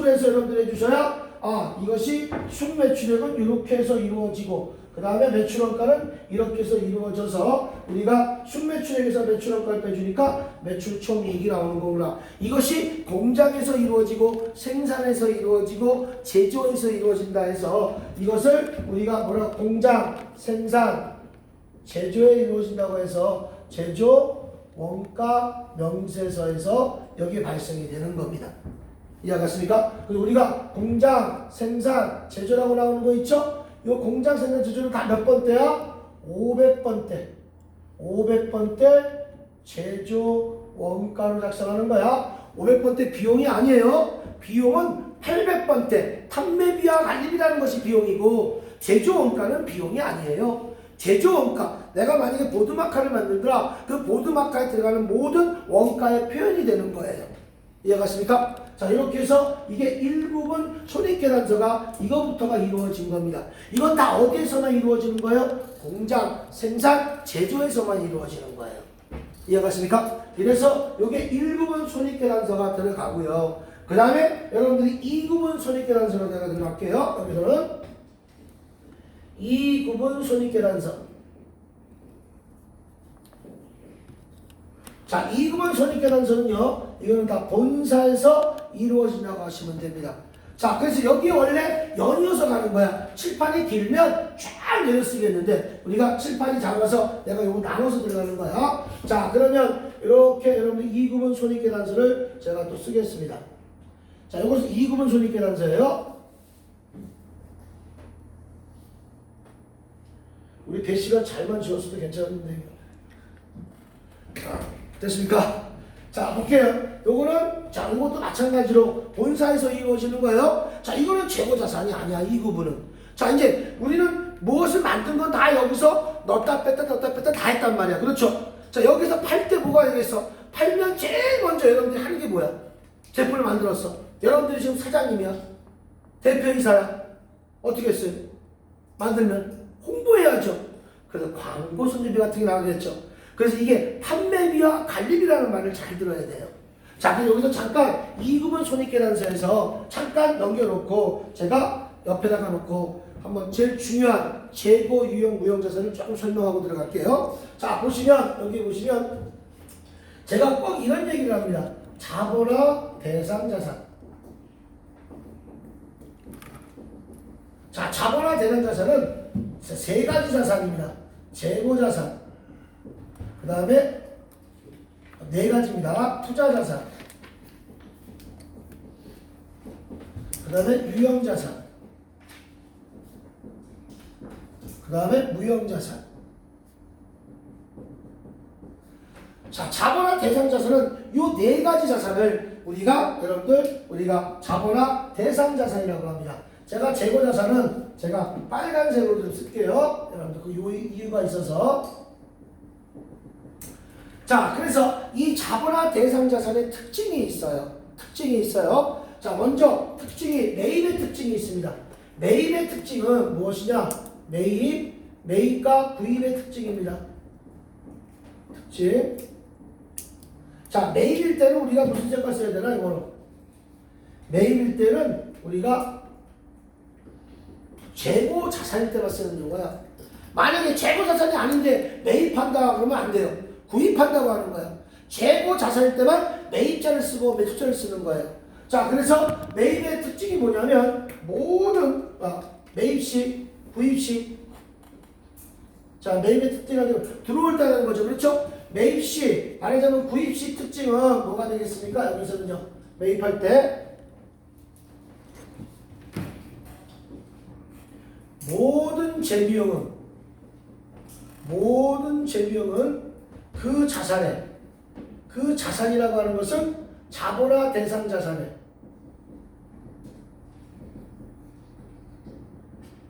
식으로 해서 여러분들 해주셔야 아 이것이 순매출액은 이렇게 해서 이루어지고 그 다음에 매출원가는 이렇게 해서 이루어져서 우리가 순매출액에서 매출원가를 빼주니까 매출총이익이 나오는 거구나. 이것이 공장에서 이루어지고 생산에서 이루어지고 제조에서 이루어진다 해서 이것을 우리가 뭐라 공장, 생산, 제조에 이루어진다고 해서 제조 원가 명세서에서 여기 발생이 되는 겁니다. 이해가십니까? 그리고 우리가 공장, 생산, 제조라고 나오는 거 있죠? 이 공장, 생산, 제조는 다 몇 번대야? 500번대. 500번대 제조 원가로 작성하는 거야. 500번대 비용이 아니에요. 비용은 800번대. 판매비와 관리비라는 것이 비용이고 제조 원가는 비용이 아니에요. 제조 원가. 내가 만약에 보드마카를 만들더라. 그 보드마카에 들어가는 모든 원가의 표현이 되는 거예요. 이해가십니까? 자 이렇게 해서 이게 1부분 손익계산서가 이거부터가 이루어진 겁니다. 이건 다 어디에서만 이루어지는 거예요? 공장, 생산, 제조에서만 이루어지는 거예요. 이해가십니까? 그래서 이게 1부분 손익계산서가 들어가고요. 그 다음에 여러분들이 2부분 손익계산서로 내가 들어갈게요. 여기서는 2부분 손익계산서. 자, 2급은 손익계산서는요, 이거는 다 본사에서 이루어진다고 하시면 됩니다. 자, 그래서 여기 원래 연이어서 가는 거야. 칠판이 길면 쫙 내려 쓰겠는데, 우리가 칠판이 작아서 내가 이거 나눠서 들어가는 거야. 자, 그러면 이렇게 여러분들 2급은 손익계산서를 제가 또 쓰겠습니다. 자, 이것은 2급은 손익계산서예요. 우리 배시가 잘만 지었어도 괜찮은데. 자, 됐습니까? 자, 볼게요. 요거는, 자, 이것도 마찬가지로 본사에서 이루어지는 거예요. 자, 이거는 재고 자산이 아니야, 이 부분은. 자, 이제 우리는 무엇을 만든 건 다 여기서 넣었다 뺐다 넣었다 뺐다 다 했단 말이야. 그렇죠? 자, 여기서 팔 때 뭐가 되겠어? 팔면 제일 먼저 여러분들이 하는 게 뭐야? 제품을 만들었어. 여러분들이 지금 사장님이야. 대표이사야. 어떻게 했어요? 만들면 홍보해야죠. 그래서 광고 손님비 같은 게 나오겠죠. 그래서 이게 판매 비와 관리비라는 말을 잘 들어야 돼요. 자, 그럼 여기서 잠깐 2급은 손익계산서에서 잠깐 넘겨놓고 제가 옆에다가 놓고 한번 제일 중요한 재고 유형 무형 자산을 조금 설명하고 들어갈게요. 자, 보시면 여기 보시면 제가 꼭 이런 얘기를 합니다. 자본화 대상 자산. 자, 자본화 대상 자산은 세 가지 자산입니다. 재고 자산, 그 다음에 네 가지입니다. 투자 자산, 그 다음에 유형 자산, 그 다음에 무형 자산. 자, 자본화 대상 자산은 이네 가지 자산을 우리가 여러분들 우리가 자본화 대상 자산이라고 합니다. 제가 재고 자산은 제가 빨간색으로 좀 쓸게요. 여러분들 그 요- 이유가 있어서 자, 그래서 이 자본화 대상 자산의 특징이 있어요. 특징이 있어요. 자, 먼저 특징이 매입의 특징이 있습니다. 매입의 특징은 무엇이냐? 매입, 매입과 구입의 특징입니다. 특징. 자, 매입일 때는 우리가 무슨 색깔 써야 되나, 이거는? 매입일 때는 우리가 재고 자산일 때만 쓰는 거야. 만약에 재고 자산이 아닌데 매입한다 그러면 안 돼요. 구입한다고 하는 거야. 재고 자산일 때만 매입자를 쓰고 매수자를 쓰는 거예요. 자, 그래서 매입의 특징이 뭐냐면 모든 아, 매입 시, 구입 시 자, 매입의 특징은 들어올 때라는 거죠. 그렇죠? 매입 시, 말하자면 구입 시 특징은 뭐가 되겠습니까? 여기서는요. 매입할 때 모든 재비용은 모든 재비용은 그 자산에 그 자산이라고 하는 것은 자본화 대상 자산에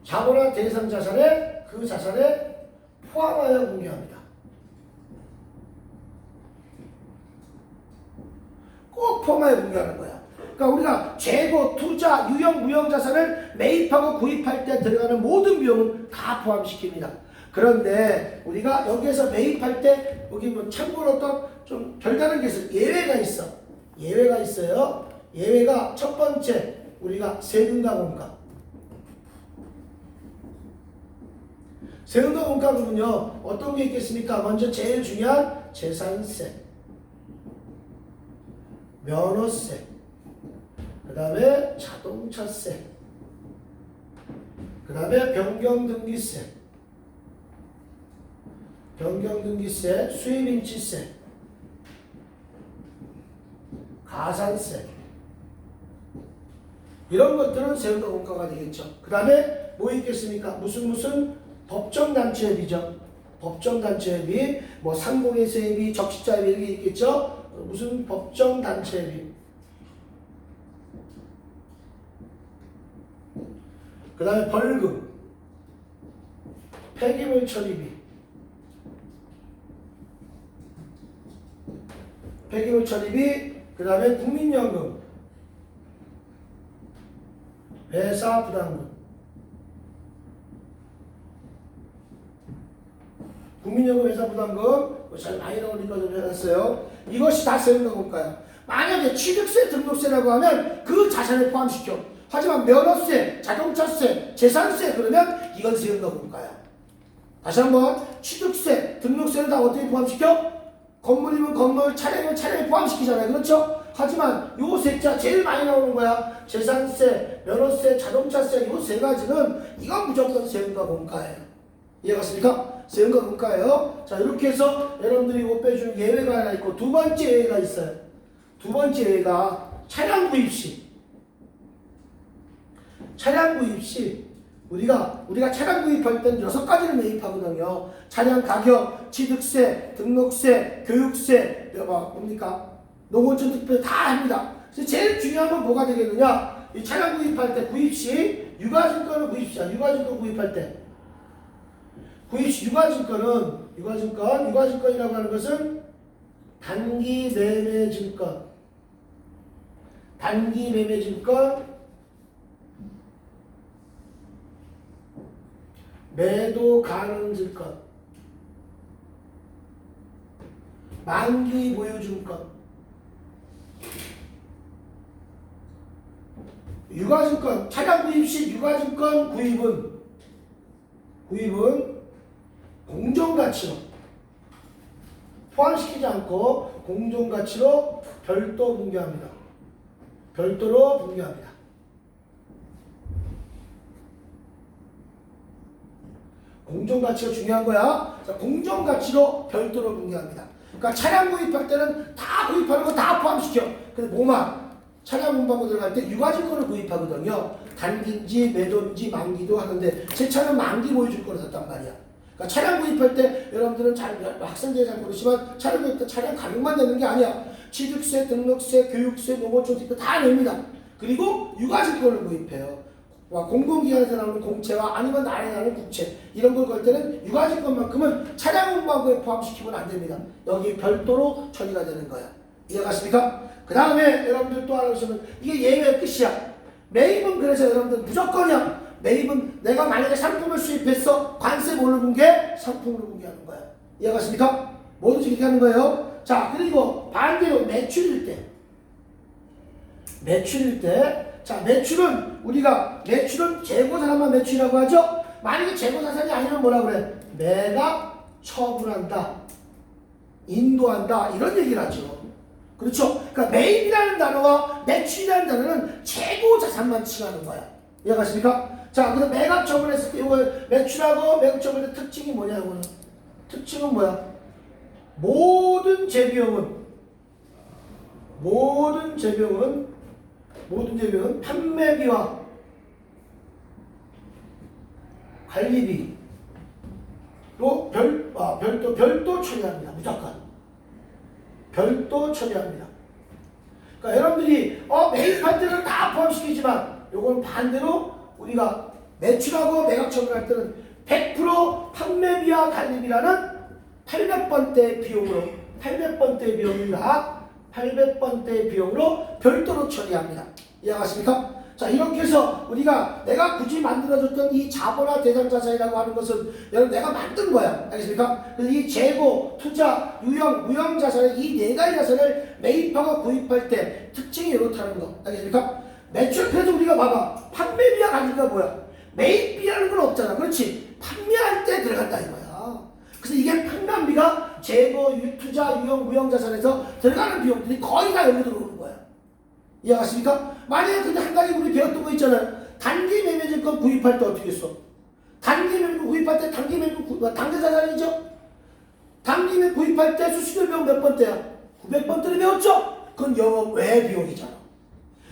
자본화 대상 자산에 그 자산에 포함하여 공개합니다. 꼭 포함하여 공개하는 거야. 그러니까 우리가 재고, 투자, 유형, 무형 자산을 매입하고 구입할 때 들어가는 모든 비용은 다 포함시킵니다. 그런데 우리가 여기에서 매입할 때 여기 뭐 참고로 또좀 별다른 게 있어. 예외가 있어. 예외가 있어요. 예외가 첫 번째 우리가 세금과 원가. 세금과 부분요 어떤 게 있겠습니까? 먼저 제일 중요한 재산세, 면허세, 그 다음에 자동차세, 그 다음에 변경등기세, 변경등기세, 수입인치세, 가산세 이런 것들은 세금과 원가가 되겠죠. 그 다음에 뭐 있겠습니까? 무슨 무슨 법정단체비죠. 법정단체비, 뭐 상공회세비, 적시자비 이렇게 있겠죠. 무슨 법정단체비. 그 다음에 벌금, 폐기물 처리비, 폐기물 처리비, 그 다음에 국민연금, 회사 부담금, 국민연금 회사 부담금 뭐잘 많이 나오니까 좀 해놨어요. 이것이 다 세금과 공가요. 만약에 취득세, 등록세라고 하면 그 자산에 포함시켜. 하지만 면허세, 자동차세, 재산세 그러면 이건 세금과 공가야. 다시 한번 취득세, 등록세를 다 어떻게 포함시켜? 건물이면 건물, 차량이면 차량에 포함시키잖아요. 그렇죠? 하지만 요 세자 제일 많이 나오는 거야. 재산세, 면허세, 자동차세 요 세 가지는 이건 무조건 세금과 공가예요. 이해갔습니까? 세금과 공가예요. 자 이렇게 해서 여러분들이 못 빼주는 예외가 하나 있고 두 번째 예외가 있어요. 두 번째 예외가 차량 구입 시. 차량 구입 시 우리가 우리가 차량 구입할 때는 여섯 가지를 매입하거든요. 차량 가격, 취득세, 등록세, 교육세, 뭐 뭡니까? 농어촌 특별 다 합니다. 그래서 제일 중요한 건 뭐가 되겠느냐? 이 차량 구입할 때 구입 시 유가증권을 구입 시야. 유가증권 구입할 때 구입 시 유가증권은 유가증권, 유가증권이라고 하는 것은 단기 매매 증권, 단기 매매 증권, 매도 가능 증권, 만기 보유 증권, 유가증권, 차량 구입 시 유가증권 구입은 구입은 공정가치로 포함시키지 않고 공정가치로 별도 분개합니다. 별도로 분개합니다. 공정가치가 중요한 거야. 자, 공정가치로 별도로 분개합니다. 그러니까 차량 구입할 때는 다 구입하는 거 다 포함시켜. 근데 뭐만 차량 문방구 들어갈 때 유가증권을 구입하거든요. 단기인지 매도인지 만기도 하는데 제 차는 만기 보여줄 거를 샀단 말이야. 그러니까 차량 구입할 때 여러분들은 잘 학생들이 잘 모르지만 차량 구입 때 차량 가격만 내는 게 아니야. 취득세, 등록세, 교육세, 노고총세 다 냅니다. 그리고 유가증권을 구입해요. 와, 공공기관에서 나오는 공채와 아니면 나라에 나오는 국채 이런 걸 걸 때는 유가증권만큼은 차량 운반구에 포함시키면 안 됩니다. 여기 별도로 처리가 되는 거야. 이해가십니까? 그 다음에 여러분들 또 하나 보시면 이게 예외 끝이야. 매입은 그래서 여러분들 무조건이야. 매입은 내가 만약에 상품을 수입했어 관세 뭘로 분개? 상품으로 분개하는 거야. 이해가십니까? 뭐든지 그렇게 하는 거예요. 자 그리고 반대로 매출일 때 매출일 때 자, 매출은 우리가 매출은 재고자산만 매출이라고 하죠. 만약에 재고 자산이 아니면 뭐라 그래? 매각 처분한다, 인도한다 이런 얘기를 하죠. 그렇죠? 그러니까 매입이라는 단어와 매출이라는 단어는 재고 자산만 칭하는 거야. 이해가십니까? 자, 그럼 매각 처분했을 때 이거 매출하고 매각 처분의 특징이 뭐냐고는 특징은 뭐야? 모든 재비용은 모든 재비용은 모든 재료는 판매비와 관리비로 별, 아, 별도, 별도 처리합니다. 무조건. 별도 처리합니다. 그러니까 여러분들이 어, 매입할 때는 다 포함시키지만 요건 반대로 우리가 매출하고 매각 처분할 때는 100% 판매비와 관리비라는 800번대 비용으로 800번대 비용입니다. 800번대 비용으로 별도로 처리합니다. 이해가십니까? 자 이렇게 해서 우리가 내가 굳이 만들어줬던 이 자본화 대상자산이라고 하는 것은 여러분 내가 만든 거야. 알겠습니까? 그래서 이 재고, 투자, 유형, 무형 자산의 이 네 가지 자산을 매입하고 구입할 때 특징이 이렇다는 거 알겠습니까? 매출 그래서 우리가 봐봐 판매비와 가격가 뭐야? 매입비라는 건 없잖아 그렇지? 판매할 때 들어간다 이거야 그래서 이게 판관비가 재고, 유- 투자, 유형, 무형자산에서 들어가는 비용들이 거의 다 여기 들어오는 거야 이해가십니까? 만약에 근데 한 가지 우리 배웠던 거 있잖아요 단기 매매증권 구입할 때 어떻게 했어? 단기 매매증권 구입할 때 단기 매매증권 단기 자산이죠? 당기면 구입할 때 수수료 비용 몇 번대야? 900번대를 배웠죠? 그건 영업 외 비용이잖아.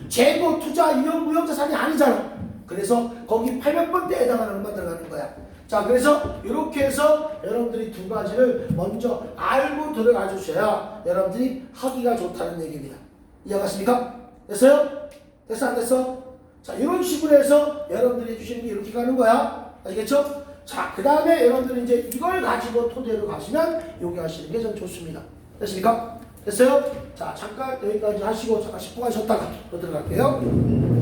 재고, 투자, 이용, 무형 자산이 아니잖아. 그래서 거기 800번대에 해당하는 것만 들어가는 거야. 자, 그래서 이렇게 해서 여러분들이 두 가지를 먼저 알고 들어가 주셔야 여러분들이 하기가 좋다는 얘기입니다. 이해가십니까? 됐어요? 됐어, 안 됐어? 자, 이런 식으로 해서 여러분들이 해주시는 게 이렇게 가는 거야. 알겠죠? 자, 그 다음에 여러분들이 이제 이걸 가지고 토대로 가시면 여기 하시는 게좀 좋습니다. 됐습니까? 됐어요? 자, 잠깐 여기까지 하시고 잠깐 10분간 쉬었다가 또 들어갈게요.